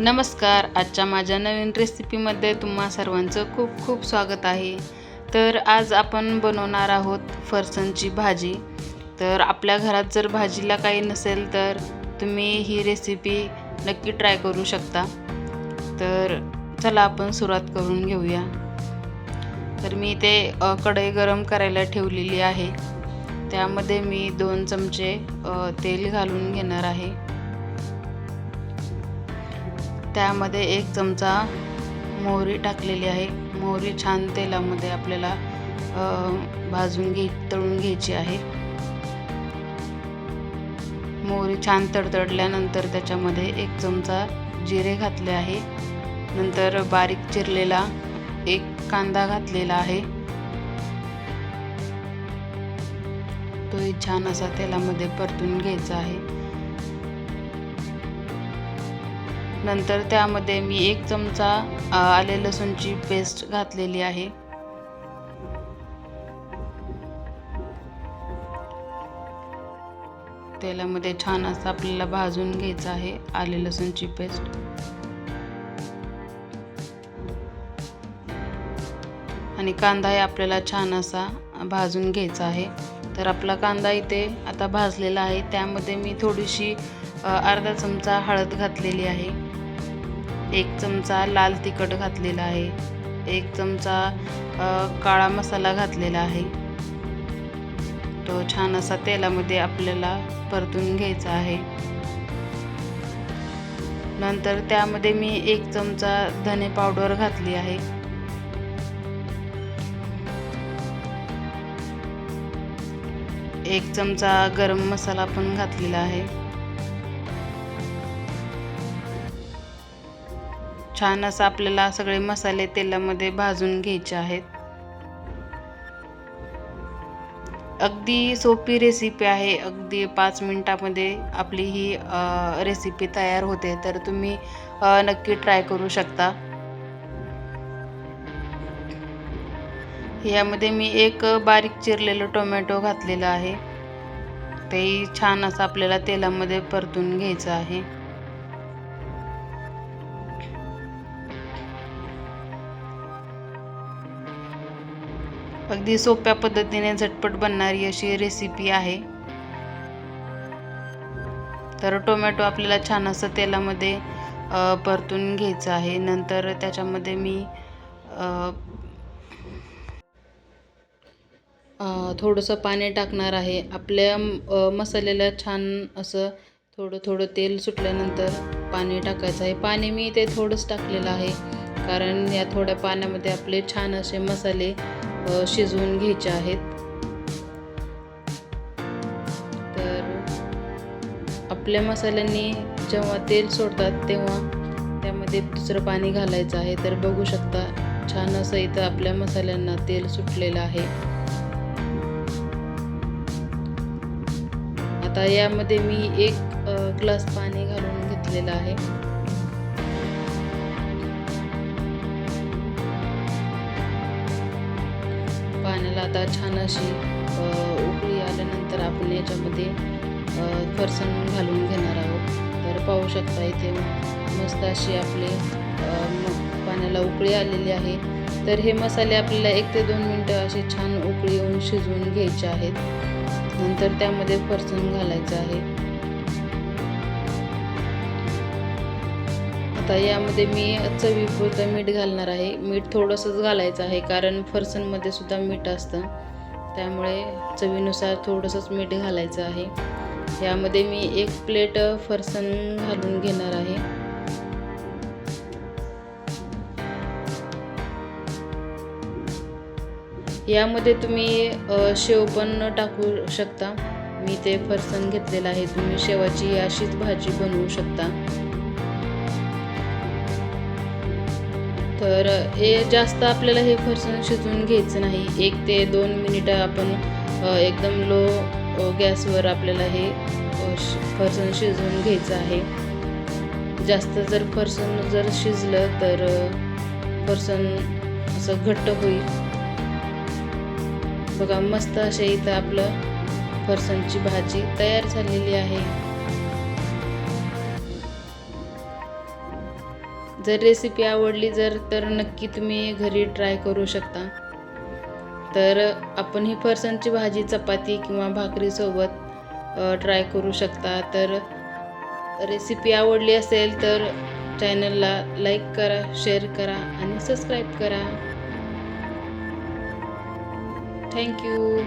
नमस्कार आजच्या माझ्या नवीन रेसिपीमध्ये तुम्हा सर्वांचं खूप खूप स्वागत आहे. तर आज आपण बनवणार आहोत फरसाणची भाजी. तर आपल्या घरात जर भाजीला काही नसेल तर तुम्ही ही रेसिपी नक्की ट्राय करू शकता. तर चला आपण सुरुवात करून घेऊया. तर मी ते कढई गरम करायला ठेवलेली आहे. त्यामध्ये मी दोन चमचे तेल घालून घेणार आहे. त्यामध्ये एक चमचा मोहरी टाकलेली आहे. मोहरी छान तेलामध्ये आपल्याला भाजून घे तळून घ्यायची आहे. मोहरी छान तडतडल्यानंतर त्याच्यामध्ये एक चमचा जिरे घातले आहे. नंतर बारीक चिरलेला एक कांदा घातलेला आहे. तोही छान असा तेलामध्ये परतून घ्यायचा आहे. नंतर त्यामध्ये मी एक चमचा आले लसूणची पेस्ट घातलेली आहे. तेलामध्ये छान असं आपल्याला भाजून घ्यायचं आहे आले लसूणची पेस्ट. आणि कांदाही आपल्याला छान असा भाजून घ्यायचा आहे. तर आपला कांदा इथे आता भाजलेला आहे. त्यामध्ये मी थोडीशी अर्धा चमचा हळद घातलेली आहे. एक चमचा लाल तिखट घातलेला आहे. एक चमचा काळा मसाला घातलेला आहे. तो छान असा तेलामध्ये आपल्याला परतून घ्यायचा आहे. नंतर त्यामध्ये मी एक चमचा धने पावडर घातली आहे. एक चमचा गरम मसाला पण घातलेला आहे. छान असं आपल्याला सगळे मसाले तेलामध्ये भाजून घ्यायचे आहेत. अगदी सोपी रेसिपी आहे. अगदी पाच मिनटामध्ये आपली ही रेसिपी तयार होते. तर तुम्ही नक्की ट्राय करू शकता. यामध्ये मी एक बारीक चिरलेलं टोमॅटो घातलेलं आहे. तेही छान असं आपल्याला तेलामध्ये परतून घ्यायचं आहे. अगदी सोप्या पद्धतीने झटपट बनणारी अशी रेसिपी आहे. तर टोमॅटो आपल्याला छान असं तेलामध्ये परतून घ्यायचं आहे. नंतर त्याच्यामध्ये मी थोडंसं पाणी टाकणार आहे. आपल्या मसाल्याला छान असं थोडं थोडं तेल सुटल्यानंतर पाणी टाकायचं आहे. पाणी मी ते थोडंच टाकलेलं आहे. कारण या थोड्या पाण्यामध्ये आपले छान असे मसाले शिजवून घ्यायचे आहेत. तर आपल्या मसाल्यांनी जेव्हा तेल सोडतात तेव्हा त्यामध्ये दुसरं पाणी घालायचं आहे. तर बघू शकता छान असं इथं आपल्या मसाल्यांना तेल सुटलेलं आहे. आता यामध्ये मी एक ग्लास पाणी घालून घेतलेलं आहे. आता छान अशी उकळी आल्यानंतर आपण याच्यामध्ये फरसण फरसाण घालून घेणार आहोत. तर पाहू शकता इथे मस्त अशी आपले पाण्याला उकळी आलेली आहे. तर हे मसाले आपल्याला एक ते दोन मिनटं असे छान उकळी येऊन शिजवून घ्यायचे आहेत. नंतर त्यामध्ये फरसाण घालायचं आहे. आता यामध्ये मी चवीपुरतं मीठ घालणार आहे. मीठ थोडंसंच घालायचं आहे कारण फरसाणमध्ये सुद्धा मीठ असतं. त्यामुळे चवीनुसार थोडंसंच मीठ घालायचं आहे. यामध्ये मी एक प्लेट फरसाण घालून घेणार आहे. यामध्ये तुम्ही शेव पण टाकू शकता. मी ते फरसाण घेतलेलं आहे. तुम्ही शेवाची अशीच भाजी बनवू शकता. तर हे जास्त आपल्याला हे फरसाण शिजवून घ्यायचं नाही. एक ते दोन मिनिटं आपण एकदम लो गॅसवर आपल्याला हे फरसाण शिजवून घ्यायचं आहे. जास्त जर फरसाण जर शिजलं तर फरसण फरसाण असं घट्ट होईल. बघा मस्त अशा इथं आपलं फरसाणची भाजी तयार झालेली आहे. जर रेसिपी आवडली जर तर नक्की तुम्ही घरी ट्राय करू शकता. तर आपण ही फरसांची भाजी चपाती किंवा भाकरीसोबत ट्राय करू शकता. तर रेसिपी आवडली असेल तर चॅनलला लाईक करा शेअर करा आणि सबस्क्राईब करा. थँक्यू